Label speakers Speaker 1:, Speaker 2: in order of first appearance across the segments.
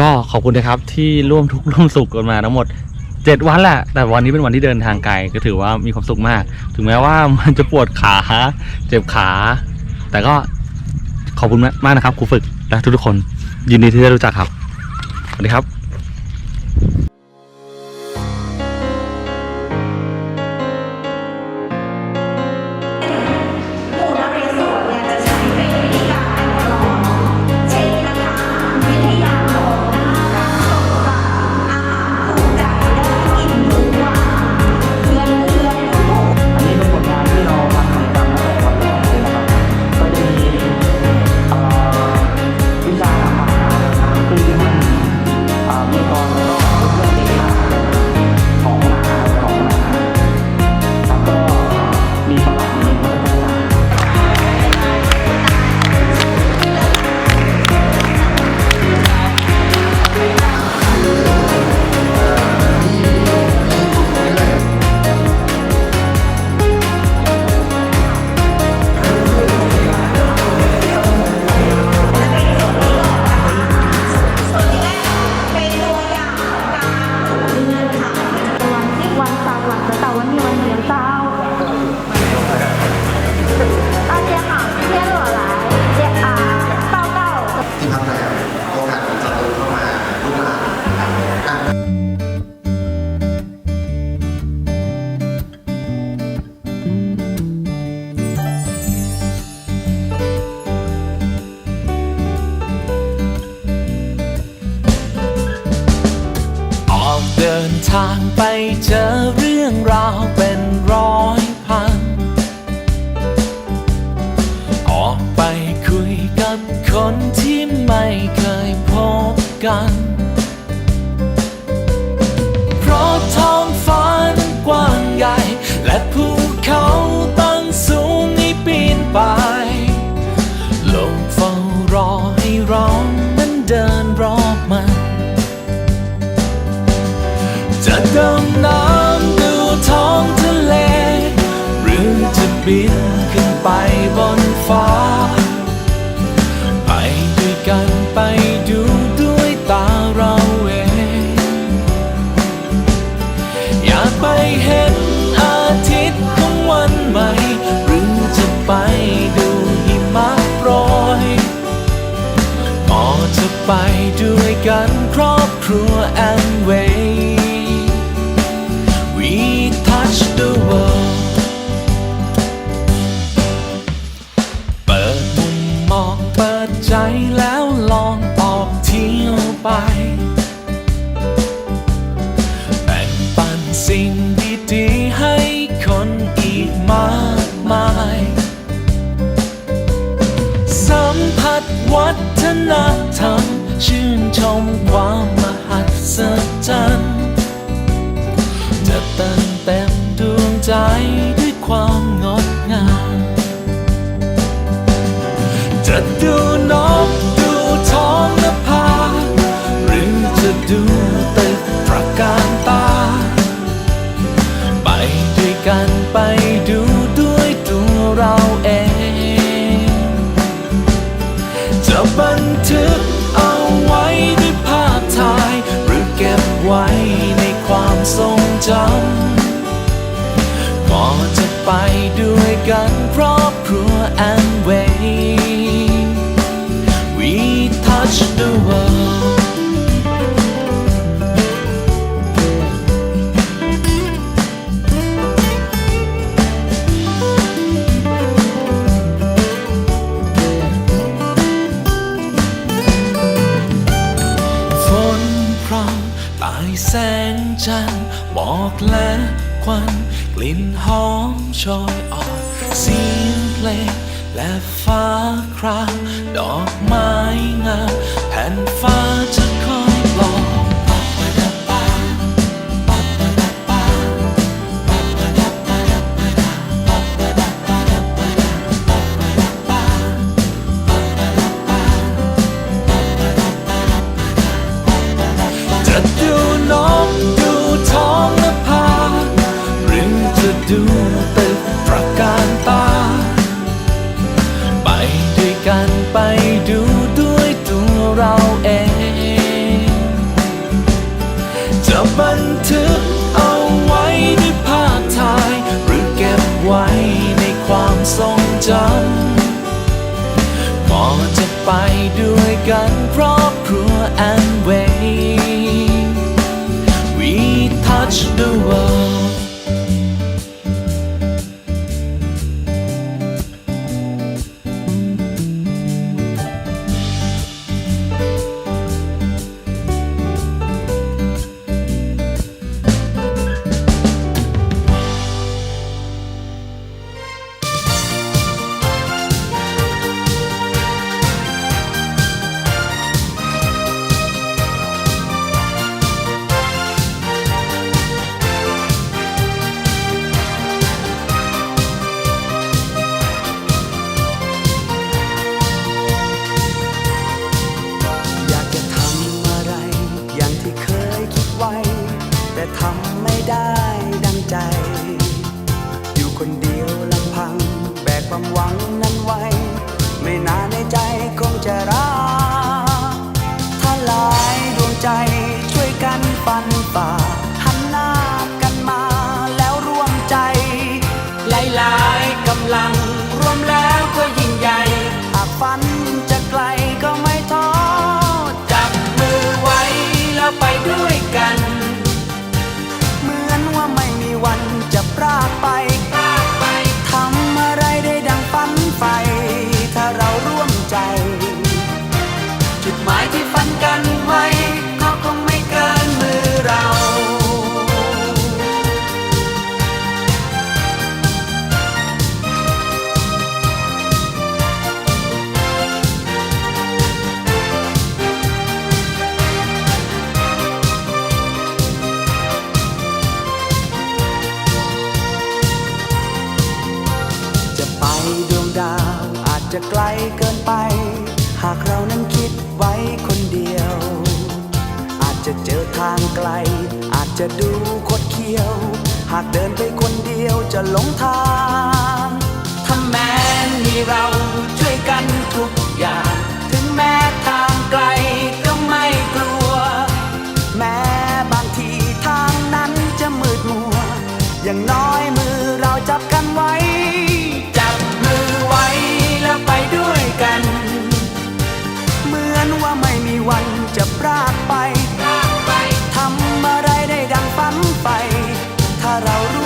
Speaker 1: ก็
Speaker 2: ขอบ
Speaker 3: คุณนะครับที่ร่วมทุกข์ร่วมสุขกันมาทั้งหมด 7 วันแหละ แต่วันนี้เป็นวันที่เดินทางไกลก็ถือว่ามีความสุขมาก ถึงแม้ว่ามันจะปวดขา เจ็บขา แต่ก็ขอบคุณมากนะครับครูฝึกและทุกทุกคน ยินดีที่ได้รู้จักครับสวัสดีครับ
Speaker 4: ไป
Speaker 5: เจอเรื่
Speaker 6: องราวเป็นร้อยพัน ออกไปคุยกับคนที่ไม่เคยพบกัน จะดำน้ำดูท้องทะเล หรือจะบินขึ้นไปบนฟ้า ไปด้วยกันไปดูด้วยตาเราเอง อยากไปเห็นอาทิตย์ของวันใหม่ หรือจะไปดูหิมะโปรยก็จะไปด้วยกันครอบครัวแอมเว นธรรมชื่นชมความมหัศจรรย์จะเติมเต็มดวงใจด้วยความงดงามจะดูนกดูท้องนภาหรือจะดู ไปด้วยกันครอบครัวแอนเวย์ We touch the world ฝนพรำตายแสงจันทร์หมอกและควัน ลิ่นหอมชอยออกเสียงเพลงและฟ้าครามดอกไม้งามแผ่นฟ้า ไปด้วยกันครอบครัวแอนเวย์ We touch the world
Speaker 7: ความหวัง ไว้คนเดียว อาจจะเจอทางไกล อาจจะดูคดเคี้ยว หากเดินไปคนเดียวจะหลงทาง ถ้าแม้มีเราช่วยกันทุกอย่าง วันจะพรากไป ทำอะไรได้ดังฝันไป ถ้าเราร่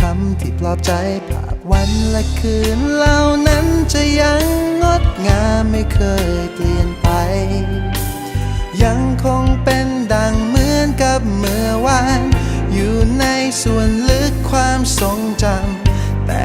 Speaker 8: คำที่ปลอบใจภาพวันและคืนเหล่านั้นจะยังงดงามไม่เคยเปลี่ยนไป ยังคงเป็นดังเหมือนกับเมื่อวาน อยู่ในส่วนลึกความทรงจำแต่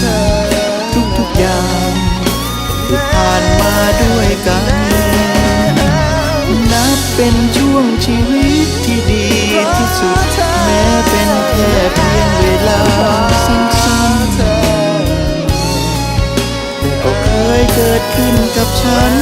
Speaker 9: สิ่งทุกๆอย่างที่ผ่านมาด้วยกัน นับเป็นช่วงชีวิตที่ดีที่สุด แม้เป็นแค่เพียงเวลาสั้นๆแต่ก็เคยเกิดขึ้นกับฉัน